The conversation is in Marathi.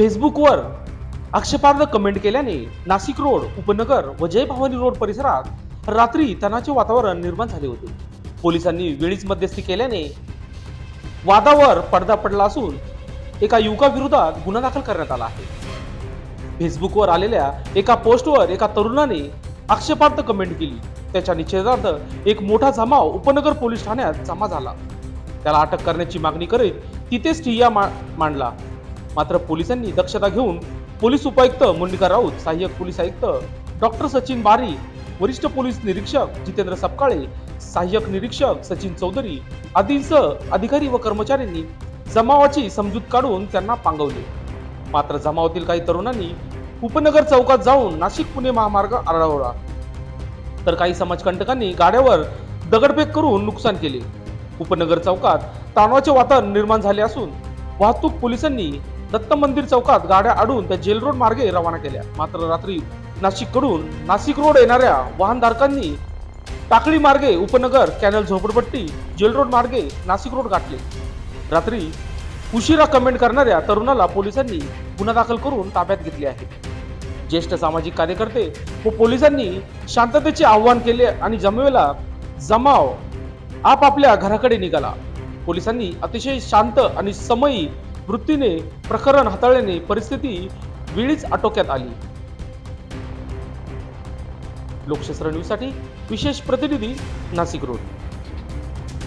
फेसबुकवर आक्षेपार्ह कमेंट केल्याने नाशिक रोड उपनगर व जय भवानी रोड परिसरात रात्री तणाचे वातावरण निर्माण झाले होते. पोलिसांनी वेळीच मध्यस्थी केल्याने वादावर पडदा पडला असून एका युवकाविरोधात गुन्हा दाखल करण्यात आला आहे. फेसबुकवर आलेल्या एका पोस्टवर एका तरुणाने आक्षेपार्थ कमेंट केली. त्याच्या निषेधार्थ एक मोठा जमाव उपनगर पोलीस ठाण्यात जमा झाला. त्याला अटक करण्याची मागणी करीत तिथेच ठिय्या मांडला. मात्र पोलिसांनी दक्षता घेऊन पोलीस उपायुक्त मुंडिका राऊत सहाय्यक पोलीस आयुक्त डॉक्टर सचिन बारी वरिष्ठ पोलीस निरीक्षक जितेंद्र सपकाळे सहाय्यक निरीक्षक सचिन चौधरी आदींसह अधिकारी व कर्मचाऱ्यांनी जमावाची समजूत काढून त्यांना पांगवले. मात्र जमावातील काही तरुणांनी उपनगर चौकात जाऊन नाशिक पुणे महामार्ग अडवला तर काही समाजकंटकांनी गाड्यावर दगडफेक करून नुकसान केले. उपनगर चौकात तणावाचे वातावरण निर्माण झाले असून वाहतूक पोलिसांनी दत्त मंदिर चौकात गाड्या अडून त्या जेल रोड मार्गे रवाना केल्या. मात्र रात्री नाशिककडून नाशिक रोड येणाऱ्या वाहनधारकांनी टाकळी मार्गे उपनगर कॅनल झोपडपट्टी जेल रोड मार्गे नाशिक रोड गाठले. रात्री उशिरा कमेंट करणाऱ्या तरुणाला पोलिसांनी गुन्हा दाखल करून ताब्यात घेतले आहे. ज्येष्ठ सामाजिक कार्यकर्ते व पोलिसांनी शांततेचे आव्हान केले आणि जमवेला जमाव आपापल्या घराकडे निघाला. पोलिसांनी अतिशय शांत आणि समयी वृत्तीने प्रकरण हाताळल्याने परिस्थिती वेळीच आटोक्यात आली. लोकशास्त्र न्यूजसाठी विशेष प्रतिनिधी नाशिक रोड.